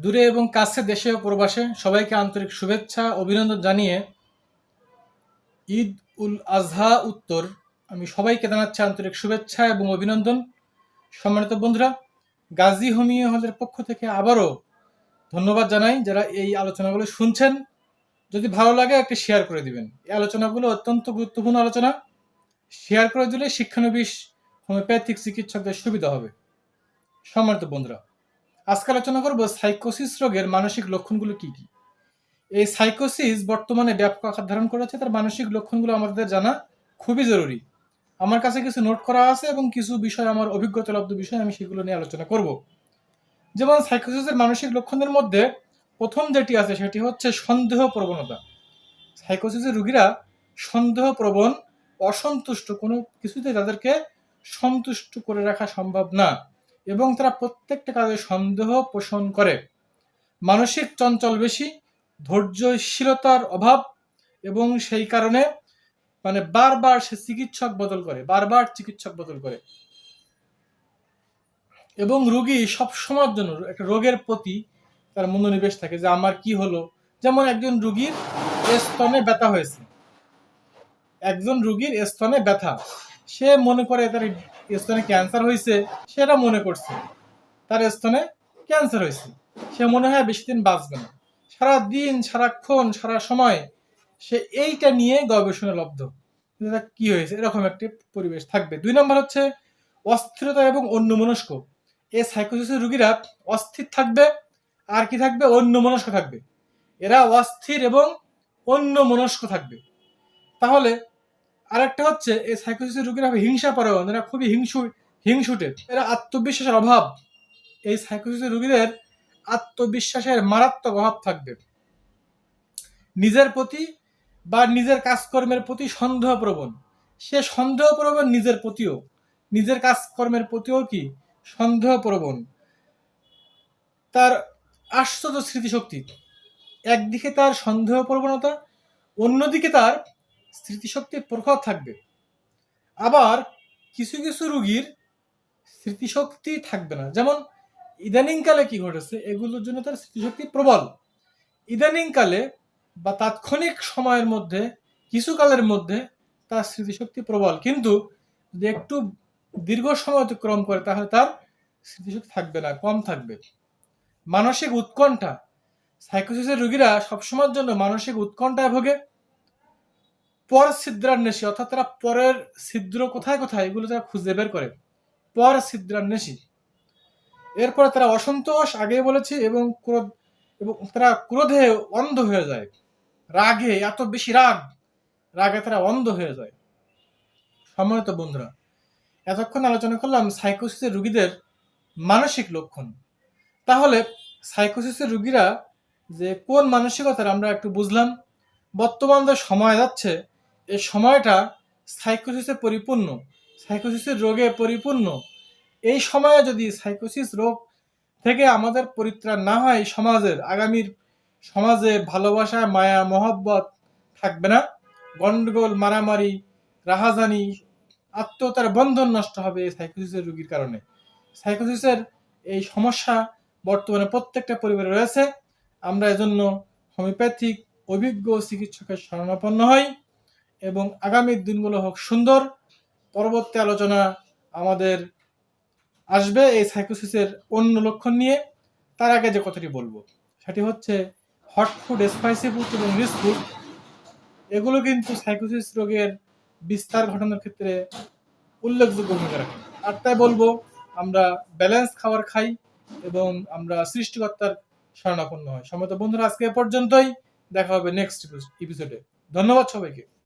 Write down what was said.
দূরে এবং কাছে দেশে ও প্রবাসে সবাইকে আন্তরিক শুভেচ্ছা, অভিনন্দন জানিয়ে ঈদ উল আজহা উত্তর। আমি সবাইকে জানাচ্ছি আন্তরিক শুভেচ্ছা এবং অভিনন্দন। সম্মানিত বন্ধুরা, গাজী হোমিও হলের পক্ষ থেকে আবারও ধন্যবাদ জানাই যারা এই আলোচনাগুলো শুনছেন। যদি ভালো লাগে একটি শেয়ার করে দিবেন। এই আলোচনাগুলো অত্যন্ত গুরুত্বপূর্ণ আলোচনা। শেয়ার করে দিলে শিক্ষানবিশ, হোমিওপ্যাথিক চিকিৎসকদের সুবিধা হবে। সম্মানিত বন্ধুরা আজকে আলোচনা করব সাইকোসিস রোগের মানসিক লক্ষণগুলো কি কি? এই সাইকোসিস বর্তমানে ব্যাপক আকার ধারণ করেছে, তার মানসিক লক্ষণগুলো আমাদের জানা খুবই জরুরি। আমার কাছে কিছু নোট করা আছে এবং কিছু বিষয়, আমার অভিজ্ঞতা লব্ধ বিষয়, আমি সেগুলো নিয়ে আলোচনা করব। যেমন সাইকোসিসের মানসিক লক্ষণের মধ্যে প্রথম যেটি আছে, সেটি হচ্ছে সন্দেহ প্রবণতা। সাইকোসিসের রোগীরা সন্দেহ প্রবণ, অসন্তুষ্ট, কোনো কিছুতে তাদেরকে সন্তুষ্ট করে রাখা সম্ভব না। এবং তারা প্রত্যেকটা কাজে সন্দেহ পোষণ করে। মানসিক চঞ্চল বেশি, ধৈর্যশীলতার অভাব এবং সেই কারণে মানে বারবার সে চিকিৎসক বদল করে, বারবার চিকিৎসক বদল করে। এবং রোগী সব সময়ের জন্য একটা রোগের প্রতি তার মনোনিবেশ থাকে যে আমার কি হলো? যেমন একজন রুগীর স্তনে ব্যথা হয়েছে। একজন রুগীর স্তনে ব্যথা। সে মনে করে তার স্তনে ক্যান্সার হয়েছে, সেটা মনে করছে। তার স্তনে ক্যান্সার হয়েছে। সে মনে হয় বেশি দিন বাঁচবে না। সারা দিন সারাক্ষণ, সারা সময় সে এইটা নিয়ে গবেষণা লব্ধ। কি হয়েছে? এরকম একটি পরিবেশ থাকবে। দুই নম্বর হচ্ছে অস্থিরতা এবং অন্যমনস্ক। এই সাইকোসিসের রুগীরা অস্থির থাকবে, আর কি থাকবে? অন্যমনস্ক থাকবে। এরা অস্থির এবং অন্য মনস্ক থাকবে। তাহলে আরেকটা হচ্ছে, এই সাইকোসিসের রোগীরা হিংসা পরায়ণ এরা খুবই হিংসু, হিংসুটে। এরা আত্মবিশ্বাসের অভাব। এই সাইকোসিসের রোগীদের আত্মবিশ্বাসের মারাত্মক অভাব থাকবে। নিজের প্রতি বা নিজের কাজকর্মের প্রতি সন্দেহ প্রবণ সে সন্দেহ প্রবণ নিজের প্রতিও। নিজের কাজকর্মের প্রতিও কি? সন্দেহ প্রবণ তার আশ্চর্য স্মৃতিশক্তি। একদিকে তার সন্দেহ প্রবণতা অন্যদিকে তার স্মৃতিশক্তি প্রখর থাকবে। আবার কিছু কিছু রুগীর স্মৃতিশক্তি থাকবে না। যেমন ইদানিংকালে কি ঘটেছে, এগুলোর জন্য তার স্মৃতিশক্তি প্রবল। ইদানিংকালে বা তাৎক্ষণিক সময়ের মধ্যে, কিছু কালের মধ্যে তার স্মৃতিশক্তি প্রবল। কিন্তু যদি একটু দীর্ঘ সময় অতিক্রম করে, তাহলে তার স্মৃতিশক্তি থাকবে না, কম থাকবে। মানসিক উৎকণ্ঠা। সাইকোসিসের রোগীরা সবসময়ের জন্য মানসিক উৎকণ্ঠায় ভোগে। পর ছিদ্রান্বেষী, অর্থাৎ তারা পরের ছিদ্র কোথায় কোথায়, এগুলো তারা খুঁজে বের করে। পর ছিদ্রান্বেষী। এরপরে তারা অসন্তোষ আগে বলেছি এবং ক্রোধ, এবং তারা ক্রোধে অন্ধ হয়ে যায়। রাগে, এত বেশি রাগ, রাগে তারা অন্ধ হয়ে যায়। সম্মানিত বন্ধুরা, এতক্ষণ আলোচনা করলাম সাইকোসিসের রুগীদের মানসিক লক্ষণ। তাহলে সাইকোসিসের রুগীরা যে কোন মানসিকতার আমরা একটু বুঝলাম। বর্তমান যে সময় যাচ্ছে এই সময়টা সাইকোসিসে পরিপূর্ণ সাইকোসিসের রোগে পরিপূর্ণ। এই সময়ে যদি সাইকোসিস রোগ থেকে আমাদের পরিত্রাণ না হয়, সমাজের, আগামীর সমাজে ভালোবাসা, মায়া, মহব্বত থাকবে না। গন্ডগোল, মারামারি, রাহাজানি, আত্মহত্যার বন্ধন নষ্ট হবে এই সাইকোসিসের রোগীর কারণে। সাইকোসিসের এই সমস্যা বর্তমানে প্রত্যেকটা পরিবারে রয়েছে। আমরা এজন্য হোমিওপ্যাথিক অভিজ্ঞ চিকিৎসকের শরণাপন্ন হই। এবং আগামী দিনগুলো হোক সুন্দর। পরবর্তী আলোচনা আমাদের আসবে এই সাইকোসিসের অন্য লক্ষণ নিয়ে। তার আগে যে কথাটি বলব, সেটি হচ্ছে হট ফুড, স্পাইসি ফুড এবং রিস ফুড। এগুলো কিন্তু সাইকোসিস রোগের বিস্তার ঘটানোর ক্ষেত্রে উল্লেখযোগ্য ভূমিকা রাখে। আর তাই বলব, আমরা ব্যালেন্স খাবার খাই এবং আমরা সৃষ্টিকর্তার শরণাপন্ন হয় সমত বন্ধুরা, আজকে এ পর্যন্তই। দেখা হবে নেক্সট এপিসোডে ধন্যবাদ সবাইকে।